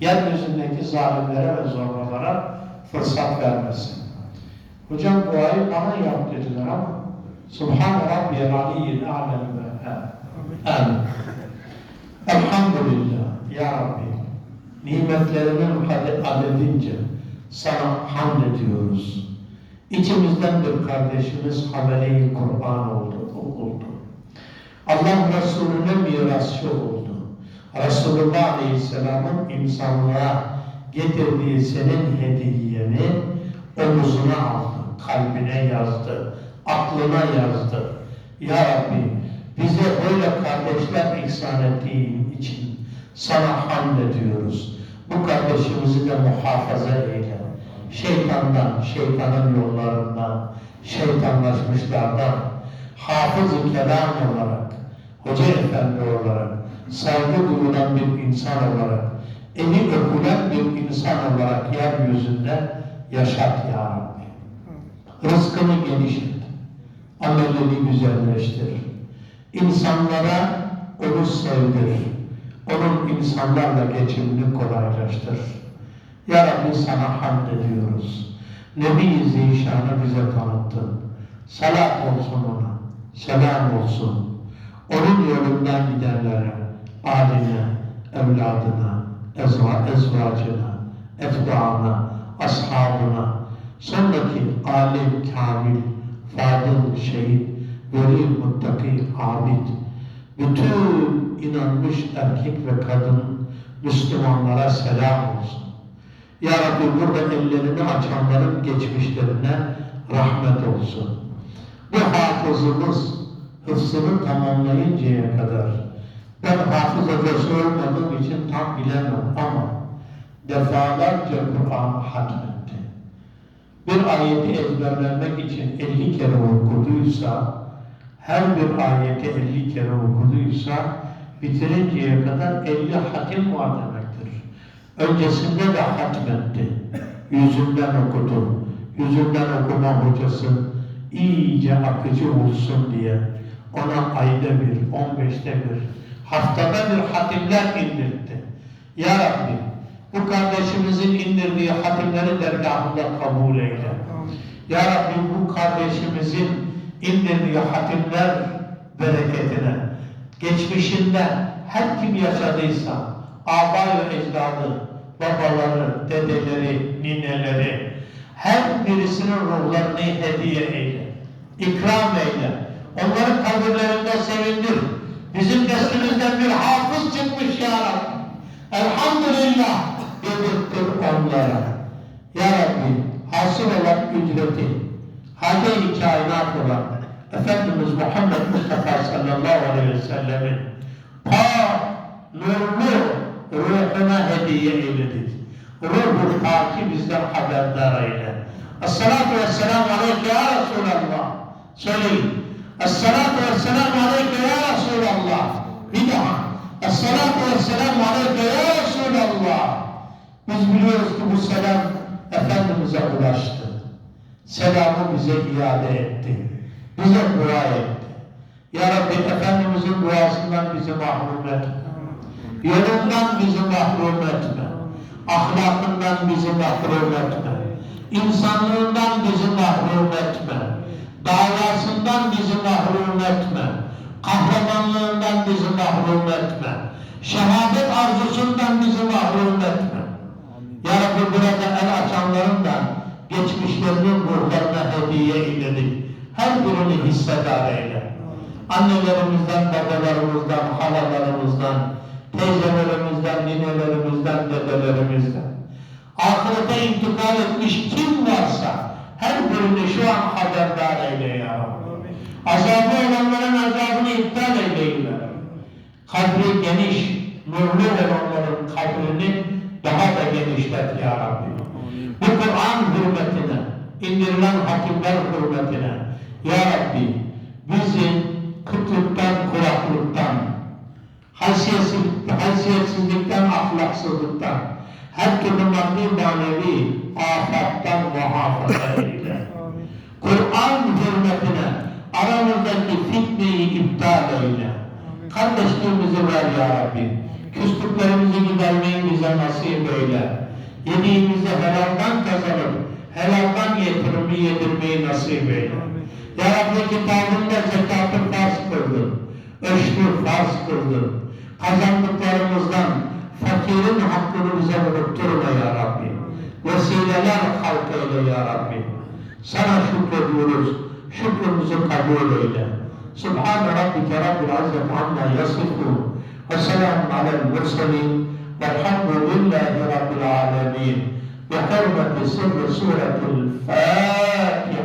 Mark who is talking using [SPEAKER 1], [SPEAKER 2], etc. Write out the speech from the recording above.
[SPEAKER 1] yeryüzündeki zalimlere ve zorbalara fırsat vermesin. Hocam duayı bana yap dediler ama Subhan Rabbiyel Aliyyil A'lem ve Amin. Elhamdülillah Ya Rabbi nimetlerinin ade- adedince sana hamd ediyoruz. İçimizden bir kardeşimiz haberi Kur'an oldu, oldu. Allah Resulüne mirasçı oldu. Resulullah Aleyhisselam'ın insanlığa getirdiği senin hediyeni omuzuna aldı, kalbine yazdı, aklına yazdı. Ya Rabbi bize öyle kardeşler ihsan ettiğin için sana hamd ediyoruz. Bu kardeşimizi de muhafaza eyle. Şeytandan, şeytanın yollarından, şeytanlaşmışlardan, hafız-ı kelam olarak, hoca efendi olarak, saygı duyulan bir insan olarak, eli öpülen bir insan olarak yeryüzünde yaşat ya Rabbi. Rızkını genişlet, amelini güzelleştir. İnsanlara onu sevdir. Onun insanlarla geçimini kolaylaştır. Ya Rabbi sana hamd ediyoruz. Nebi-i Zişan'ı bize tanıttın. Salat olsun ona, selam olsun. Onun yolundan gidenlere, aline, evladına, ezva, ezvacına, etbaına, ashabına, sondaki alim, kamil, fadıl, şehit, veli, muttaki, abid, bütün inanmış erkek ve kadın Müslümanlara selam olsun. Ya Rabbi burada ellerini açanların geçmişlerine rahmet olsun. Bu hafızımız hıfzını tamamlayıncaya kadar ben hafız hocası olmadığım için tam bilemem ama defalarca Kur'an hatmetti. Bir ayeti ezberlemek için 50 kere okuduysa her bir ayeti 50 kere okuduysa bitirinceye kadar 50 hatim var demektir. Öncesinde de hatmetti. Yüzünden okudu. Yüzünden okuma hocası iyice akıcı olsun diye ona ayda bir, on beşte bir, haftada bir hatimler indirdi. Ya Rabbi bu kardeşimizin indirdiği hatimleri dergahında kabul eyle. Ya Rabbi bu kardeşimizin indirdiği hatimler bereketine, geçmişinde her kim yaşadıysa, aba ve ecdadı, babaları, dedeleri, nineleri, her birisinin ruhlarını hediye eyle, ikram eyle. Onların kabirlerinde sevindir. Bizim neslimizden bir hafız çıkmış ya Rabbi. Elhamdülillah dedirttir onlara. Ya Rabbi hasıl olan ücreti, hade-i kainat olan Efendimiz Muhammed Mustafa sallallahu aleyhi ve sellemin pak, nurlu ruhuna hediye eyledik. Ruhu paki bizden haberdar eyle. Esselatu vesselamu aleyke ya Resulallah. Söyleyin. Esselatu vesselamu aleyke ya Resulallah. Bir daha. Esselatu vesselamu aleyke ya Resulallah. Biz biliyoruz ki bu selam Efendimiz'e ulaştı. Selamı bize iade etti. Bize dua etti. Ya Rabbi Efendimiz'in duasından bizi mahrum etme. Yolundan bizi mahrum etme. Ahlakından bizi mahrum etme. İnsanlığından bizi mahrum etme. Davasından bizi mahrum etme. Kahramanlığından bizi mahrum etme. Şehadet arzusundan bizi mahrum etme. Ya Rabbi burada el açanların da geçmişlerinin ruhlarına hediye eyledik. Her birini hissedar eyle. Annelerimizden, babalarımızdan, halalarımızdan, teyzelerimizden, ninelerimizden, dedelerimizden. Ahirete intikal etmiş kim varsa her birini şu an haberdar eyle ya Rabbi. Azabı olanların azabını iptal eyle ya Rabbi. Kabri geniş, nurlu olanların kabrini daha da genişlet ya Rabbi. Bu Kur'an hürmetine, indirilen hakimler hürmetine ya Rabbi bizi kıtlıktan, kuraklıktan, haysiyetsizlik, haysiyetsizlikten, ahlaksızlıktan, her türlü maddi manevi afattan muhafaza eyle. Kur'an hürmetine aramızdaki fitneyi iptal eyle. Kardeşliğimizi ver ya Rabbi. Küslüklerimizi gidermeyi bize nasip eyle. Yediğimizi helaldan kazanıp helaldan yetirmeyi yedirmeyi nasip eyle. Ya Rabbi kitabında zekatı farz kıldın. Öşrü farz kıldın. Kazandıklarımızdan fakirin hakkını bize unutturma ya Rabbi. Vesileler halk eyle ya Rabbi. Sana şükrediyoruz. Şükrümüzü kabul eyle. سبحان ربك رب العزة عما يصفون وسلام على المرسلين والحمد لله رب العالمين بحرمة سر سورة الفاتحة.